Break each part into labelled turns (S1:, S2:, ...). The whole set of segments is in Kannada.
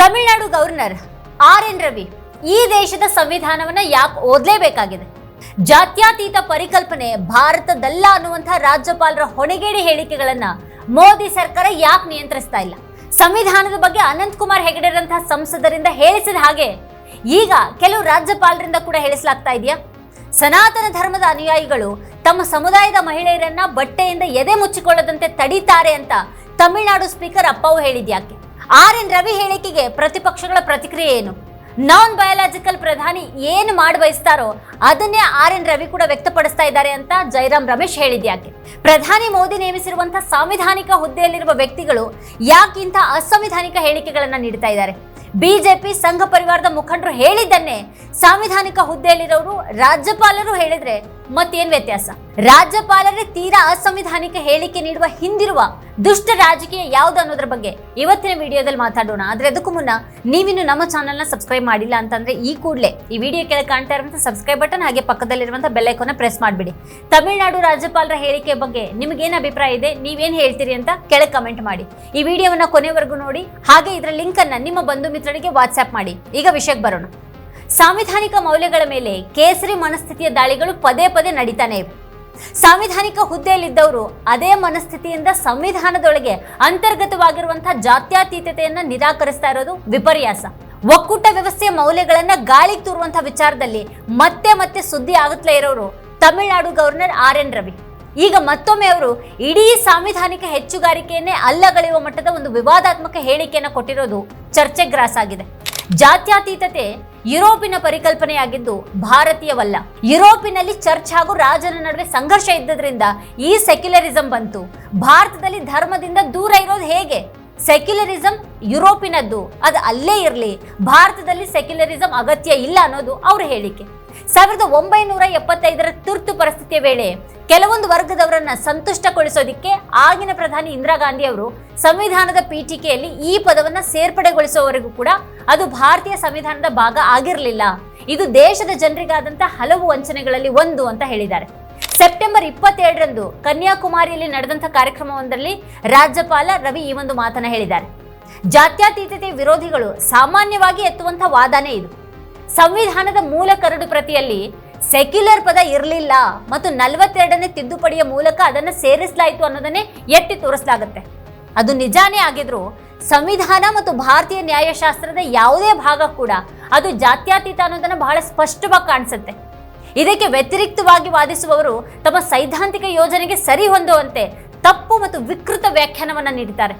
S1: Tamil Nadu governor R N Ravi ಈ ದೇಶದ ಸಂವಿಧಾನವನ್ನ ಯಾಕೆ ಓದಲೇಬೇಕಾಗಿದೆ? ಜಾತ್ಯತೀತ ಪರಿಕಲ್ಪನೆ ಭಾರತದಲ್ಲ ಅನ್ನುವಂತಹ ರಾಜ್ಯಪಾಲರ ಹೊಣೆಗೇಡಿ ಹೇಳಿಕೆಗಳನ್ನ ಮೋದಿ ಸರ್ಕಾರ ಯಾಕೆ ನಿಯಂತ್ರಿಸ್ತಾ ಇಲ್ಲ? ಸಂವಿಧಾನದ ಬಗ್ಗೆ ಅನಂತ್ ಕುಮಾರ್ ಹೆಗಡೆರಂತಹ ಸಂಸದರಿಂದ ಹೇಳಿಸಿದ ಹಾಗೆ ಈಗ ಕೆಲವು ರಾಜ್ಯಪಾಲರಿಂದ ಕೂಡ ಹೇಳಿಸಲಾಗ್ತಾ ಇದೆಯಾ? ಸನಾತನ ಧರ್ಮದ ಅನುಯಾಯಿಗಳು ತಮ್ಮ ಸಮುದಾಯದ ಮಹಿಳೆಯರನ್ನ ಬಟ್ಟೆಯಿಂದ ಎದೆ ಮುಚ್ಚಿಕೊಳ್ಳದಂತೆ ತಡೀತಾರೆ ಅಂತ ತಮಿಳುನಾಡು ಸ್ಪೀಕರ್ ಅಪ್ಪವು ಹೇಳಿದ್ಯಾಕೆ? ಆರ್ ಎನ್ ರವಿ ಹೇಳಿಕೆಗೆ ಪ್ರತಿಪಕ್ಷಗಳ ಪ್ರತಿಕ್ರಿಯೆ ಏನು? ನಾನ್ ಬಯಾಲಜಿಕಲ್ ಪ್ರಧಾನಿ ಏನು ಮಾಡಿ ಬಯಸ್ತಾರೋ ಅದನ್ನೇ ಆರ್ ಎನ್ ರವಿ ಕೂಡ ವ್ಯಕ್ತಪಡಿಸ್ತಾ ಇದ್ದಾರೆ ಅಂತ ಜೈರಾಮ್ ರಮೇಶ್ ಹೇಳಿದ್ಯಾಕೆ? ಪ್ರಧಾನಿ ಮೋದಿ ನೇಮಿಸಿರುವಂತಹ ಸಾಂವಿಧಾನಿಕ ಹುದ್ದೆಯಲ್ಲಿರುವ ವ್ಯಕ್ತಿಗಳು ಯಾಕಿಂತ ಅಸಂವಿಧಾನಿಕ ಹೇಳಿಕೆಗಳನ್ನ ನೀಡ್ತಾ ಇದ್ದಾರೆ? ಬಿಜೆಪಿ ಸಂಘ ಪರಿವಾರದ ಮುಖಂಡರು ಹೇಳಿದ್ದನ್ನೇ ಸಾಂವಿಧಾನಿಕ ಹುದ್ದೆಯಲ್ಲಿರೋರು ರಾಜ್ಯಪಾಲರು ಹೇಳಿದ್ರೆ ಮತ್ತೇನ್ ವ್ಯತ್ಯಾಸ? ರಾಜ್ಯಪಾಲರೇ ತೀರಾ ಅಸಂವಿಧಾನಿಕ ಹೇಳಿಕೆ ನೀಡುವ ಹಿಂದಿರುವ ದುಷ್ಟ ರಾಜಕೀಯ ಯಾವ್ದು ಅನ್ನೋದ್ರ ಬಗ್ಗೆ ಇವತ್ತಿನ ವಿಡಿಯೋದಲ್ಲಿ ಮಾತಾಡೋಣ. ಆದ್ರೆ ಅದಕ್ಕೂ ಮುನ್ನ ನೀವಿನ್ನು ನಮ್ಮ ಚಾನಲ್ನ ಸಬ್ಸ್ಕ್ರೈಬ್ ಮಾಡಿಲ್ಲ ಅಂತಂದ್ರೆ ಈ ಕೂಡಲೇ ಈ ವಿಡಿಯೋ ಕೆಳಗೆ ಕಾಣ್ತಾ ಇರುವಂತಹ ಸಬ್ಸ್ಕ್ರೈಬ್ ಬಟನ್ ಹಾಗೆ ಪಕ್ಕದಲ್ಲಿರುವಂತಹ ಬೆಲ್ ಐಕಾನ್ ಪ್ರೆಸ್ ಮಾಡಿಬಿಡಿ. ತಮಿಳುನಾಡು ರಾಜ್ಯಪಾಲರ ಹೇಳಿಕೆ ಬಗ್ಗೆ ನಿಮಗೇನು ಅಭಿಪ್ರಾಯ ಇದೆ, ನೀವೇನು ಹೇಳ್ತೀರಿ ಅಂತ ಕೆಳಗೆ ಕಮೆಂಟ್ ಮಾಡಿ. ಈ ವಿಡಿಯೋವನ್ನ ಕೊನೆವರೆಗೂ ನೋಡಿ, ಹಾಗೆ ಇದರ ಲಿಂಕ್ ಅನ್ನ ನಿಮ್ಮ ಬಂಧು ಮಿತ್ರರಿಗೆ ವಾಟ್ಸ್ಆಪ್ ಮಾಡಿ. ಈಗ ವಿಷಯಕ್ಕೆ ಬರೋಣ. ಸಾಂವಿಧಾನಿಕ ಮೌಲ್ಯಗಳ ಮೇಲೆ ಕೇಸರಿ ಮನಸ್ಥಿತಿಯ ದಾಳಿಗಳು ಪದೇ ಪದೇ ನಡೀತಾನೆ. ಸಾಂವಿಧಾನಿಕ ಹುದ್ದೆಯಲ್ಲಿದ್ದವರು ಅದೇ ಮನಸ್ಥಿತಿಯಿಂದ ಸಂವಿಧಾನದೊಳಗೆ ಅಂತರ್ಗತವಾಗಿರುವಂತಹ ಜಾತ್ಯಾತೀತತೆಯನ್ನು ನಿರಾಕರಿಸ್ತಾ ಇರೋದು ವಿಪರ್ಯಾಸ. ಒಕ್ಕೂಟ ವ್ಯವಸ್ಥೆಯ ಮೌಲ್ಯಗಳನ್ನ ಗಾಳಿಗೆ ತೂರುವಂತಹ ವಿಚಾರದಲ್ಲಿ ಮತ್ತೆ ಮತ್ತೆ ಸುದ್ದಿ ಆಗುತ್ತಲೇ ಇರೋರು Tamil Nadu governor R N Ravi. ಈಗ ಮತ್ತೊಮ್ಮೆ ಅವರು ಇಡೀ ಸಾಂವಿಧಾನಿಕ ಹೆಚ್ಚುಗಾರಿಕೆಯನ್ನೇ ಅಲ್ಲಗಳೆಯುವ ಮಟ್ಟದ ಒಂದು ವಿವಾದಾತ್ಮಕ ಹೇಳಿಕೆಯನ್ನು ಕೊಟ್ಟಿರೋದು ಚರ್ಚೆಗ್ರಾಸ್ ಗ್ರಾಸಾಗಿದೆ ಜಾತ್ಯತೀತತೆ ಯುರೋಪಿನ ಪರಿಕಲ್ಪನೆಯಾಗಿದ್ದು ಭಾರತೀಯವಲ್ಲ. ಯುರೋಪಿನಲ್ಲಿ ಚರ್ಚ್ ಹಾಗೂ ರಾಜನ ನಡುವೆ ಸಂಘರ್ಷ ಇದ್ದದ್ರಿಂದ ಈ ಸೆಕ್ಯುಲರಿಸಂ ಬಂತು. ಭಾರತದಲ್ಲಿ ಧರ್ಮದಿಂದ ದೂರ ಇರೋದು ಹೇಗೆ? ಸೆಕ್ಯುಲರಿಸಂ ಯುರೋಪಿನದ್ದು. ಅದು ಅಲ್ಲೇ ಇರಲಿ. ಭಾರತದಲ್ಲಿ ಸೆಕ್ಯುಲರಿಸಂ ಅಗತ್ಯ ಇಲ್ಲ ಅನ್ನೋದು ಅವ್ರ ಹೇಳಿಕೆ. ಸಾವಿರದ ಒಂಬೈನೂರ ಎಪ್ಪತ್ತೈದರ ತುರ್ತು ಪರಿಸ್ಥಿತಿಯ ವೇಳೆ ಕೆಲವೊಂದು ವರ್ಗದವರನ್ನ ಸಂತುಷ್ಟಗೊಳಿಸೋದಿಕ್ಕೆ ಆಗಿನ ಪ್ರಧಾನಿ ಇಂದಿರಾ ಗಾಂಧಿ ಅವರು ಸಂವಿಧಾನದ ಪೀಠಿಕೆಯಲ್ಲಿ ಈ ಪದವನ್ನ ಸೇರ್ಪಡೆಗೊಳಿಸುವವರೆಗೂ ಕೂಡ ಅದು ಭಾರತೀಯ ಸಂವಿಧಾನದ ಭಾಗ ಆಗಿರಲಿಲ್ಲ. ಇದು ದೇಶದ ಜನರಿಗಾದಂತ ಹಲವು ವಂಚನೆಗಳಲ್ಲಿ ಒಂದು ಅಂತ ಹೇಳಿದ್ದಾರೆ. ಸೆಪ್ಟೆಂಬರ್ ಇಪ್ಪತ್ತೆರಡರಂದು ಕನ್ಯಾಕುಮಾರಿಯಲ್ಲಿ ನಡೆದಂಥ ಕಾರ್ಯಕ್ರಮವೊಂದರಲ್ಲಿ ರಾಜ್ಯಪಾಲ ರವಿ ಈ ಒಂದು ಮಾತನ್ನ ಹೇಳಿದ್ದಾರೆ. ಜಾತ್ಯತೀತತೆ ವಿರೋಧಿಗಳು ಸಾಮಾನ್ಯವಾಗಿ ಎತ್ತುವಂಥ ವಾದನೇ ಇದು. ಸಂವಿಧಾನದ ಮೂಲ ಕರಡು ಪ್ರತಿಯಲ್ಲಿ ಸೆಕ್ಯುಲರ್ ಪದ ಇರಲಿಲ್ಲ ಮತ್ತು ನಲವತ್ತೆರಡನೇ ತಿದ್ದುಪಡಿಯ ಮೂಲಕ ಅದನ್ನು ಸೇರಿಸಲಾಯಿತು ಅನ್ನೋದನ್ನೇ ಎತ್ತಿ ತೋರಿಸಲಾಗುತ್ತೆ. ಅದು ನಿಜಾನೇ ಆಗಿದ್ರು ಸಂವಿಧಾನ ಮತ್ತು ಭಾರತೀಯ ನ್ಯಾಯಶಾಸ್ತ್ರದ ಯಾವುದೇ ಭಾಗ ಕೂಡ ಅದು ಜಾತ್ಯತೀತ ಅನ್ನೋದನ್ನು ಬಹಳ ಸ್ಪಷ್ಟವಾಗಿ ಕಾಣಿಸುತ್ತೆ. ಇದಕ್ಕೆ ವ್ಯತಿರಿಕ್ತವಾಗಿ ವಾದಿಸುವವರು ತಮ್ಮ ಸೈದ್ಧಾಂತಿಕ ಯೋಜನೆಗೆ ಸರಿ ಹೊಂದುವಂತೆ ತಪ್ಪು ಮತ್ತು ವಿಕೃತ ವ್ಯಾಖ್ಯಾನವನ್ನು ನೀಡುತ್ತಾರೆ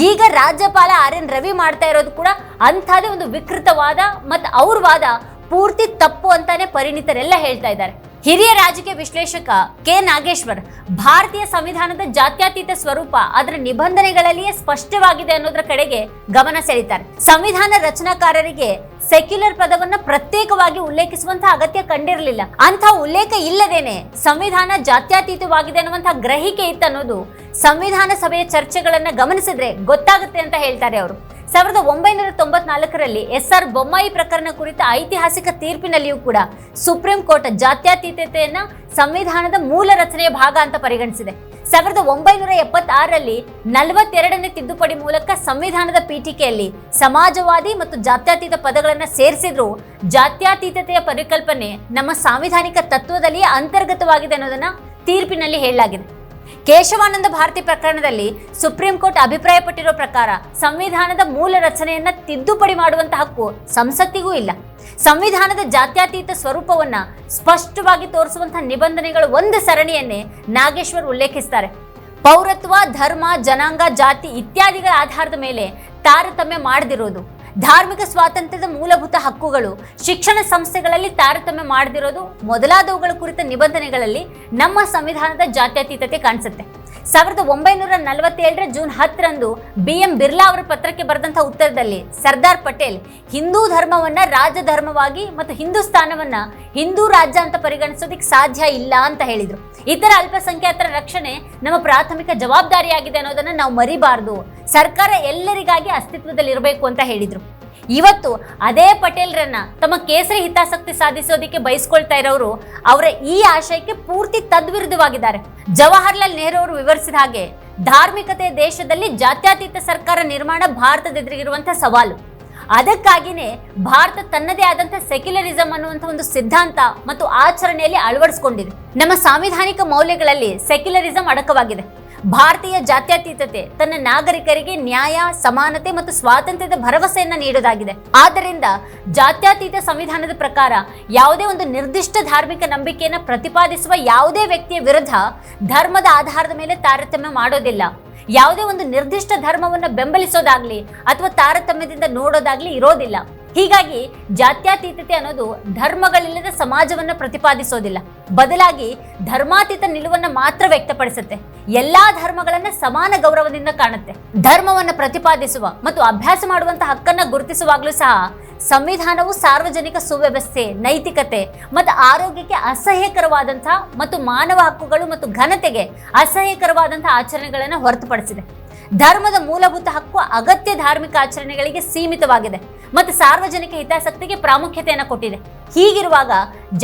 S1: ಈಗ ರಾಜ್ಯಪಾಲ ಆರ್ ಎನ್ ರವಿ ಮಾಡ್ತಾ ಇರೋದು ಕೂಡ ಅಂಥದೇ ಒಂದು ವಿಕೃತವಾದ ಮತ್ತು ಅವ್ರ ವಾದ ಪೂರ್ತಿ ತಪ್ಪು ಅಂತಾನೆ ಪರಿಣಿತರೆಲ್ಲ ಹೇಳ್ತಾ ಇದ್ದಾರೆ. ಹಿರಿಯ ರಾಜಕೀಯ ವಿಶ್ಲೇಷಕ ಕೆ ನಾಗೇಶ್ವರ್ ಭಾರತೀಯ ಸಂವಿಧಾನದ ಜಾತ್ಯತೀತ ಸ್ವರೂಪ ಅದರ ನಿಬಂಧನೆಗಳಲ್ಲಿಯೇ ಸ್ಪಷ್ಟವಾಗಿದೆ ಅನ್ನೋದ್ರ ಕಡೆಗೆ ಗಮನ ಸೆಳೀತಾರೆ. ಸಂವಿಧಾನ ರಚನಾಕಾರರಿಗೆ ಸೆಕ್ಯುಲರ್ ಪದವನ್ನ ಪ್ರತ್ಯೇಕವಾಗಿ ಉಲ್ಲೇಖಿಸುವಂತಹ ಅಗತ್ಯ ಕಂಡಿರಲಿಲ್ಲ. ಅಂತ ಉಲ್ಲೇಖ ಇಲ್ಲದೇನೆ ಸಂವಿಧಾನ ಜಾತ್ಯತೀತವಾಗಿದೆ ಅನ್ನುವಂತಹ ಗ್ರಹಿಕೆ ಇತ್ತು ಅನ್ನೋದು ಸಂವಿಧಾನ ಸಭೆಯ ಚರ್ಚೆಗಳನ್ನ ಗಮನಿಸಿದ್ರೆ ಗೊತ್ತಾಗುತ್ತೆ ಅಂತ ಹೇಳ್ತಾರೆ ಅವರು. ಸಾವಿರದ ಒಂಬೈನೂರ ತೊಂಬತ್ನಾಲ್ಕರಲ್ಲಿ ಎಸ್ ಆರ್ ಬೊಮ್ಮಾಯಿ ಪ್ರಕರಣ ಕುರಿತ ಐತಿಹಾಸಿಕ ತೀರ್ಪಿನಲ್ಲಿಯೂ ಕೂಡ ಸುಪ್ರೀಂ ಕೋರ್ಟ್ ಜಾತ್ಯತೀತತೆಯನ್ನ ಸಂವಿಧಾನದ ಮೂಲ ರಚನೆಯ ಭಾಗ ಅಂತ ಪರಿಗಣಿಸಿದೆ. ಸಾವಿರದ ಒಂಬೈನೂರ ಎಪ್ಪತ್ತಾರರಲ್ಲಿ ನಲವತ್ತೆರಡನೇ ತಿದ್ದುಪಡಿ ಮೂಲಕ ಸಂವಿಧಾನದ ಪೀಠಿಕೆಯಲ್ಲಿ ಸಮಾಜವಾದಿ ಮತ್ತು ಜಾತ್ಯತೀತ ಪದಗಳನ್ನು ಸೇರಿಸಿದ್ರು ಜಾತ್ಯತೀತತೆಯ ಪರಿಕಲ್ಪನೆ ನಮ್ಮ ಸಾಂವಿಧಾನಿಕ ತತ್ವದಲ್ಲಿಯೇ ಅಂತರ್ಗತವಾಗಿದೆ ಅನ್ನೋದನ್ನ ತೀರ್ಪಿನಲ್ಲಿ ಹೇಳಲಾಗಿದೆ. ಕೇಶವಾನಂದ ಭಾರತಿ ಪ್ರಕರಣದಲ್ಲಿ ಸುಪ್ರೀಂ ಕೋರ್ಟ್ ಅಭಿಪ್ರಾಯಪಟ್ಟಿರೋ ಪ್ರಕಾರ ಸಂವಿಧಾನದ ಮೂಲ ರಚನೆಯನ್ನ ತಿದ್ದುಪಡಿ ಮಾಡುವಂತ ಹಕ್ಕು ಸಂಸತ್ತಿಗೂ ಇಲ್ಲ. ಸಂವಿಧಾನದ ಜಾತ್ಯತೀತ ಸ್ವರೂಪವನ್ನ ಸ್ಪಷ್ಟವಾಗಿ ತೋರಿಸುವಂತಹ ನಿಬಂಧನೆಗಳ ಒಂದು ಸರಣಿಯನ್ನೇ ನಾಗೇಶ್ವರ್ ಉಲ್ಲೇಖಿಸ್ತಾರೆ. ಪೌರತ್ವ, ಧರ್ಮ, ಜನಾಂಗ, ಜಾತಿ ಇತ್ಯಾದಿಗಳ ಆಧಾರದ ಮೇಲೆ ತಾರತಮ್ಯ ಮಾಡದಿರೋದು ಧಾರ್ಮಿಕ ಸ್ವಾತಂತ್ರ್ಯದ ಮೂಲಭೂತ ಹಕ್ಕುಗಳು ಶಿಕ್ಷಣ ಸಂಸ್ಥೆಗಳಲ್ಲಿ ತಾರತಮ್ಯ ಮಾಡದಿರೋದು ಮೊದಲಾದವುಗಳ ಕುರಿತ ನಿಬಂಧನೆಗಳಲ್ಲಿ ನಮ್ಮ ಸಂವಿಧಾನದ ಜಾತ್ಯತೀತತೆ ಕಾಣಿಸುತ್ತೆ. ಸಾವಿರದ ಒಂಬೈನೂರ ನಲವತ್ತೇಳರ ಜೂನ್ ಹತ್ತರಂದು ಬಿ ಎಂ ಬಿರ್ಲಾ ಅವರ ಪತ್ರಕ್ಕೆ ಬರೆದಂತಹ ಉತ್ತರದಲ್ಲಿ ಸರ್ದಾರ್ ಪಟೇಲ್ ಹಿಂದೂ ಧರ್ಮವನ್ನ ರಾಜಧರ್ಮವಾಗಿ ಮತ್ತು ಹಿಂದೂಸ್ತಾನವನ್ನ ಹಿಂದೂ ರಾಜ್ಯ ಅಂತ ಪರಿಗಣಿಸೋದಕ್ಕೆ ಸಾಧ್ಯ ಇಲ್ಲ ಅಂತ ಹೇಳಿದ್ರು. ಇತರ ಅಲ್ಪಸಂಖ್ಯಾತರ ರಕ್ಷಣೆ ನಮ್ಮ ಪ್ರಾಥಮಿಕ ಜವಾಬ್ದಾರಿಯಾಗಿದೆ ಅನ್ನೋದನ್ನ ನಾವು ಮರಿಬಾರದು. ಸರ್ಕಾರ ಎಲ್ಲರಿಗಾಗಿ ಅಸ್ತಿತ್ವದಲ್ಲಿರಬೇಕು ಅಂತ ಹೇಳಿದ್ರು. ಇವತ್ತು ಅದೇ ಪಟೇಲ್ರನ್ನ ತಮ್ಮ ಕೇಸರಿ ಹಿತಾಸಕ್ತಿ ಸಾಧಿಸೋದಕ್ಕೆ ಬಯಸ್ಕೊಳ್ತಾ ಇರೋರು ಅವರ ಈ ಆಶಯಕ್ಕೆ ಪೂರ್ತಿ ತದ್ವಿರುದ್ಧವಾಗಿದ್ದಾರೆ. ಜವಾಹರ್ಲಾಲ್ ನೆಹರು ಅವರು ವಿವರಿಸಿದ ಹಾಗೆ ಧಾರ್ಮಿಕತೆ ದೇಶದಲ್ಲಿ ಜಾತ್ಯತೀತ ಸರ್ಕಾರ ನಿರ್ಮಾಣ ಭಾರತದ ಎದುರಿಗಿರುವಂತಹ ಸವಾಲು. ಅದಕ್ಕಾಗಿನೇ ಭಾರತ ತನ್ನದೇ ಆದಂತಹ ಸೆಕ್ಯುಲರಿಸಂ ಅನ್ನುವಂಥ ಒಂದು ಸಿದ್ಧಾಂತ ಮತ್ತು ಆಚರಣೆಯಲ್ಲಿ ಅಳವಡಿಸಿಕೊಂಡಿದೆ. ನಮ್ಮ ಸಾಂವಿಧಾನಿಕ ಮೌಲ್ಯಗಳಲ್ಲಿ ಸೆಕ್ಯುಲರಿಸಂ ಅಡಕವಾಗಿದೆ. ಭಾರತೀಯ ಜಾತ್ಯತೀತತೆ ತನ್ನ ನಾಗರಿಕರಿಗೆ ನ್ಯಾಯ, ಸಮಾನತೆ ಮತ್ತು ಸ್ವಾತಂತ್ರ್ಯದ ಭರವಸೆಯನ್ನು ನೀಡೋದಾಗಿದೆ. ಆದ್ದರಿಂದ ಜಾತ್ಯತೀತ ಸಂವಿಧಾನದ ಪ್ರಕಾರ ಯಾವುದೇ ಒಂದು ನಿರ್ದಿಷ್ಟ ಧಾರ್ಮಿಕ ನಂಬಿಕೆಯನ್ನು ಪ್ರತಿಪಾದಿಸುವ ಯಾವುದೇ ವ್ಯಕ್ತಿಯ ವಿರುದ್ಧ ಧರ್ಮದ ಆಧಾರದ ಮೇಲೆ ತಾರತಮ್ಯ ಮಾಡೋದಿಲ್ಲ. ಯಾವುದೇ ಒಂದು ನಿರ್ದಿಷ್ಟ ಧರ್ಮವನ್ನು ಬೆಂಬಲಿಸೋದಾಗ್ಲಿ ಅಥವಾ ತಾರತಮ್ಯದಿಂದ ನೋಡೋದಾಗ್ಲಿ ಇರೋದಿಲ್ಲ. ಹೀಗಾಗಿ ಜಾತ್ಯತೀತತೆ ಅನ್ನೋದು ಧರ್ಮಗಳಿಲ್ಲದ ಸಮಾಜವನ್ನು ಪ್ರತಿಪಾದಿಸೋದಿಲ್ಲ. ಬದಲಾಗಿ ಧರ್ಮಾತೀತ ನಿಲುವನ್ನು ಮಾತ್ರ ವ್ಯಕ್ತಪಡಿಸುತ್ತೆ. ಎಲ್ಲಾ ಧರ್ಮಗಳನ್ನ ಸಮಾನ ಗೌರವದಿಂದ ಕಾಣುತ್ತೆ. ಧರ್ಮವನ್ನು ಪ್ರತಿಪಾದಿಸುವ ಮತ್ತು ಅಭ್ಯಾಸ ಮಾಡುವಂತಹ ಹಕ್ಕನ್ನ ಗುರುತಿಸುವಾಗಲೂ ಸಹ ಸಂವಿಧಾನವು ಸಾರ್ವಜನಿಕ ಸುವ್ಯವಸ್ಥೆ, ನೈತಿಕತೆ ಮತ್ತು ಆರೋಗ್ಯಕ್ಕೆ ಅಸಹ್ಯಕರವಾದಂತಹ ಮತ್ತು ಮಾನವ ಹಕ್ಕುಗಳು ಮತ್ತು ಘನತೆಗೆ ಅಸಹ್ಯಕರವಾದಂತಹ ಆಚರಣೆಗಳನ್ನು ಹೊರತುಪಡಿಸಿದೆ. ಧರ್ಮದ ಮೂಲಭೂತ ಹಕ್ಕು ಅಗತ್ಯ ಧಾರ್ಮಿಕ ಆಚರಣೆಗಳಿಗೆ ಸೀಮಿತವಾಗಿದೆ. ಮತ್ತು ಸಾರ್ವಜನಿಕ ಹಿತಾಸಕ್ತಿಗೆ ಪ್ರಾಮುಖ್ಯತೆಯನ್ನು ಕೊಟ್ಟಿದೆ. ಹೀಗಿರುವಾಗ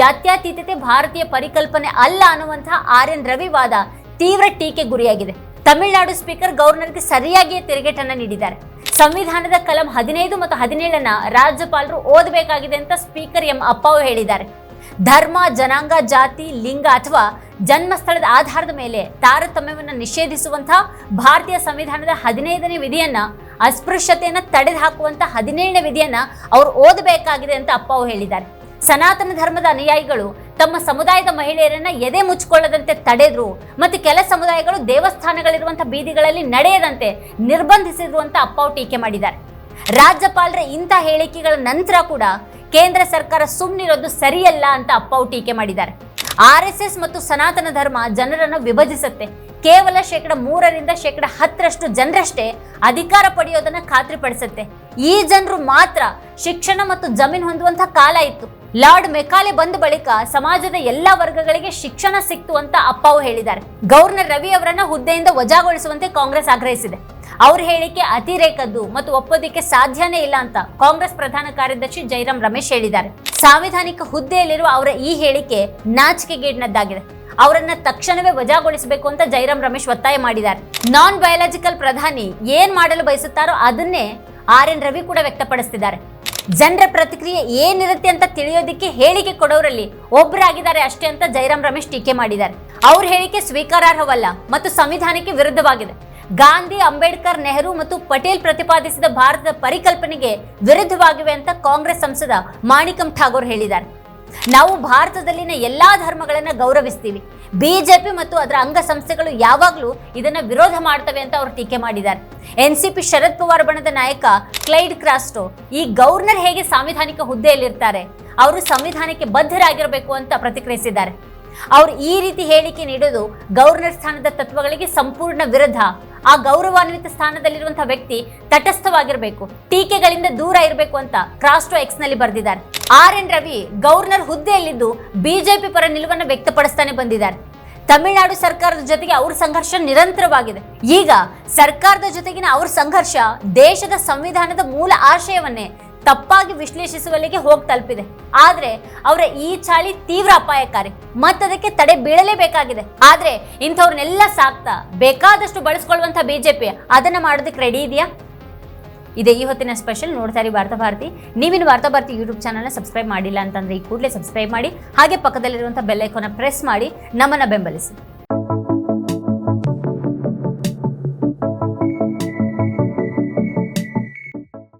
S1: ಜಾತ್ಯತೀತತೆ ಭಾರತೀಯ ಪರಿಕಲ್ಪನೆ ಅಲ್ಲ ಅನ್ನುವಂತಹ ಆರ್ ಎನ್ ರವಿವಾದ ತೀವ್ರ ಟೀಕೆ ಗುರಿಯಾಗಿದೆ. ತಮಿಳುನಾಡು ಸ್ಪೀಕರ್ ಗವರ್ನರ್ಗೆ ಸರಿಯಾಗಿಯೇ ತಿರುಗೇಟನ್ನು ನೀಡಿದ್ದಾರೆ. ಸಂವಿಧಾನದ ಕಲಂ ಹದಿನೈದು ಮತ್ತು ಹದಿನೇಳನ್ನ ರಾಜ್ಯಪಾಲರು ಓದಬೇಕಾಗಿದೆ ಅಂತ ಸ್ಪೀಕರ್ ಎಂ ಅಪ್ಪಾವು ಹೇಳಿದ್ದಾರೆ. ಧರ್ಮ, ಜನಾಂಗ, ಜಾತಿ, ಲಿಂಗ ಅಥವಾ ಜನ್ಮಸ್ಥಳದ ಆಧಾರದ ಮೇಲೆ ತಾರತಮ್ಯವನ್ನು ನಿಷೇಧಿಸುವಂತಹ ಭಾರತೀಯ ಸಂವಿಧಾನದ ಹದಿನೈದನೇ ವಿಧಿಯನ್ನ ಅಸ್ಪೃಶ್ಯತೆಯನ್ನ ತಡೆದುಹಾಕುವಂತ ಹದಿನೇಳನೇ ವಿಧಿಯನ್ನ ಅವರು ಓದಬೇಕಾಗಿದೆ ಅಂತ ಅಪ್ಪಾವು ಹೇಳಿದ್ದಾರೆ. ಸನಾತನ ಧರ್ಮದ ಅನುಯಾಯಿಗಳು ತಮ್ಮ ಸಮುದಾಯದ ಮಹಿಳೆಯರನ್ನ ಎದೆ ಮುಚ್ಚಿಕೊಳ್ಳದಂತೆ ತಡೆದ್ರು ಮತ್ತು ಕೆಲ ಸಮುದಾಯಗಳು ದೇವಸ್ಥಾನಗಳಿರುವಂಥ ಬೀದಿಗಳಲ್ಲಿ ನಡೆಯದಂತೆ ನಿರ್ಬಂಧಿಸಿದ್ರು ಅಂತ ಅಪ್ಪಾವು ಟೀಕೆ ಮಾಡಿದ್ದಾರೆ. ರಾಜ್ಯಪಾಲರ ಇಂಥ ಹೇಳಿಕೆಗಳ ನಂತರ ಕೂಡ ಕೇಂದ್ರ ಸರ್ಕಾರ ಸುಮ್ಮನಿರೋದು ಸರಿಯಲ್ಲ ಅಂತ ಅಪ್ಪಾವು ಟೀಕೆ ಮಾಡಿದ್ದಾರೆ. ಆರ್ ಎಸ್ ಎಸ್ ಮತ್ತು ಸನಾತನ ಧರ್ಮ ಜನರನ್ನು ವಿಭಜಿಸುತ್ತೆ. ಕೇವಲ ಶೇಕಡ ಮೂರರಿಂದ ಶೇಕಡ ಹತ್ತರಷ್ಟು ಜನರಷ್ಟೇ ಅಧಿಕಾರ ಪಡೆಯೋದನ್ನ ಖಾತ್ರಿಪಡಿಸುತ್ತೆ. ಈ ಜನರು ಮಾತ್ರ ಶಿಕ್ಷಣ ಮತ್ತು ಜಮೀನು ಹೊಂದುವಂತಹ ಕಾಲ ಇತ್ತು. ಲಾರ್ಡ್ ಮೆಕಾಲೆ ಬಂದ ಬಳಿಕ ಸಮಾಜದ ಎಲ್ಲಾ ವರ್ಗಗಳಿಗೆ ಶಿಕ್ಷಣ ಸಿಕ್ತು ಅಂತ ಅಪ್ಪಾವು ಹೇಳಿದ್ದಾರೆ. ಗವರ್ನರ್ ರವಿ ಅವರನ್ನ ಹುದ್ದೆಯಿಂದ ವಜಾಗೊಳಿಸುವಂತೆ ಕಾಂಗ್ರೆಸ್ ಆಗ್ರಹಿಸಿದೆ. ಅವ್ರ ಹೇಳಿಕೆ ಅತಿರೇಕದ್ದು ಮತ್ತು ಒಪ್ಪೋದಿಕ್ಕೆ ಸಾಧ್ಯನೇ ಇಲ್ಲ ಅಂತ ಕಾಂಗ್ರೆಸ್ ಪ್ರಧಾನ ಕಾರ್ಯದರ್ಶಿ ಜೈರಾಮ್ ರಮೇಶ್ ಹೇಳಿದ್ದಾರೆ. ಸಾಂವಿಧಾನಿಕ ಹುದ್ದೆಯಲ್ಲಿರುವ ಅವರ ಈ ಹೇಳಿಕೆ ನಾಚಿಕೆಗೇಡಿನದ್ದಾಗಿದೆ. ಅವರನ್ನ ತಕ್ಷಣವೇ ವಜಾಗೊಳಿಸಬೇಕು ಅಂತ ಜೈರಾಮ್ ರಮೇಶ್ ಒತ್ತಾಯ ಮಾಡಿದ್ದಾರೆ. ನಾನ್ ಬಯಾಲಜಿಕಲ್ ಪ್ರಧಾನಿ ಏನ್ ಮಾಡಲು ಬಯಸುತ್ತಾರೋ ಅದನ್ನೇ ಆರ್ ಎನ್ ರವಿ ಕೂಡ ವ್ಯಕ್ತಪಡಿಸ್ತಿದ್ದಾರೆ. ಜನರ ಪ್ರತಿಕ್ರಿಯೆ ಏನಿರುತ್ತೆ ಅಂತ ತಿಳಿಯೋದಕ್ಕೆ ಹೇಳಿಕೆ ಕೊಡೋರಲ್ಲಿ ಒಬ್ಬರಾಗಿದ್ದಾರೆ ಅಷ್ಟೇ ಅಂತ ಜೈರಾಮ್ ರಮೇಶ್ ಟೀಕೆ ಮಾಡಿದ್ದಾರೆ. ಅವ್ರ ಹೇಳಿಕೆ ಸ್ವೀಕಾರಾರ್ಹವಲ್ಲ ಮತ್ತು ಸಂವಿಧಾನಕ್ಕೆ ವಿರುದ್ಧವಾಗಿದೆ. ಗಾಂಧಿ, ಅಂಬೇಡ್ಕರ್, ನೆಹರು ಮತ್ತು ಪಟೇಲ್ ಪ್ರತಿಪಾದಿಸಿದ ಭಾರತದ ಪರಿಕಲ್ಪನೆಗೆ ವಿರುದ್ಧವಾಗಿವೆ ಅಂತ ಕಾಂಗ್ರೆಸ್ ಸಂಸದ ಮಾಣಿಕಂ ಠಾಗೋರ್ ಹೇಳಿದ್ದಾರೆ. ನಾವು ಭಾರತದಲ್ಲಿನ ಎಲ್ಲಾ ಧರ್ಮಗಳನ್ನ ಗೌರವಿಸ್ತೀವಿ. ಬಿಜೆಪಿ ಮತ್ತು ಅದರ ಅಂಗಸಂಸ್ಥೆಗಳು ಯಾವಾಗಲೂ ಇದನ್ನ ವಿರೋಧ ಮಾಡ್ತವೆ ಅಂತ ಅವರು ಟೀಕೆ ಮಾಡಿದ್ದಾರೆ. ಪಿ ಶರದ್ ಪವಾರ್ ಬಣದ ನಾಯಕ ಕ್ಲೈಡ್ ಕ್ರಾಸ್ಟೋ ಈ ಗವರ್ನರ್ ಹೇಗೆ ಸಾಂವಿಧಾನಿಕ ಹುದ್ದೆಯಲ್ಲಿರ್ತಾರೆ, ಅವರು ಸಂವಿಧಾನಕ್ಕೆ ಬದ್ಧರಾಗಿರಬೇಕು ಅಂತ ಪ್ರತಿಕ್ರಿಯಿಸಿದ್ದಾರೆ. ಅವರು ಈ ರೀತಿ ಹೇಳಿಕೆ ನೀಡೋದು ಗವರ್ನರ್ ಸ್ಥಾನದ ತತ್ವಗಳಿಗೆ ಸಂಪೂರ್ಣ ವಿರುದ್ಧ. ಆ ಗೌರವಾನ್ವಿತ ಸ್ಥಾನದಲ್ಲಿರುವಂತಹ ವ್ಯಕ್ತಿ ತಟಸ್ಥವಾಗಿರಬೇಕು, ಟೀಕೆಗಳಿಂದ ದೂರ ಇರಬೇಕು ಅಂತ ಕ್ರಾಸ್ಟೋ ಎಕ್ಸ್ನಲ್ಲಿ ಬರೆದಿದ್ದಾರೆ. ಆರ್ ಎನ್ ರವಿ ಗವರ್ನರ್ ಹುದ್ದೆಯಲ್ಲಿದ್ದು ಬಿಜೆಪಿ ಪರ ನಿಲುವನ್ನು ವ್ಯಕ್ತಪಡಿಸ್ತಾನೆ ಬಂದಿದ್ದಾರೆ. ತಮಿಳುನಾಡು ಸರ್ಕಾರದ ಜೊತೆಗೆ ಅವ್ರ ಸಂಘರ್ಷ ನಿರಂತರವಾಗಿದೆ. ಈಗ ಸರ್ಕಾರದ ಜೊತೆಗಿನ ಅವ್ರ ಸಂಘರ್ಷ ದೇಶದ ಸಂವಿಧಾನದ ಮೂಲ ಆಶಯವನ್ನೇ ತಪ್ಪಾಗಿ ವಿಶ್ಲೇಷಿಸುವಲ್ಲಿಗೆ ಹೋಗಿ ತಲುಪಿದೆ. ಆದ್ರೆ ಅವರ ಈ ಚಾಳಿ ತೀವ್ರ ಅಪಾಯಕಾರಿ. ಮತ್ತದಕ್ಕೆ ತಡೆ ಬೀಳಲೇಬೇಕಾಗಿದೆ. ಆದ್ರೆ ಇಂಥವ್ರನ್ನೆಲ್ಲ ಸಾಕ್ತಾ ಬೇಕಾದಷ್ಟು ಬಳಸ್ಕೊಳ್ಳುವಂತ ಬಿಜೆಪಿ, ಅದನ್ನ ಮಾಡೋದಕ್ಕೆ ರೆಡಿ ಇದೆಯಾ? ಇದೇ ಈ ಹೊತ್ತಿನ ಸ್ಪೆಷಲ್ ನೋಡ್ತಾ ಇರಿ ವಾರ್ತಾ ಭಾರತಿ. ನೀವಿನ ವಾರ್ತಾ ಭಾರತಿ ಯೂಟ್ಯೂಬ್ ಚಾನಲ್ನ ಸಬ್ಸ್ಕ್ರೈಬ್ ಮಾಡಿಲ್ಲ ಅಂತಂದ್ರೆ ಈ ಕೂಡಲೇ ಸಬ್ಸ್ಕ್ರೈಬ್ ಮಾಡಿ. ಹಾಗೆ ಪಕ್ಕದಲ್ಲಿರುವಂಥ ಬೆಲ್ಲೈಕೋನ ಪ್ರೆಸ್ ಮಾಡಿ. ನಮ್ಮನ್ನ ಬೆಂಬಲಿಸಿ.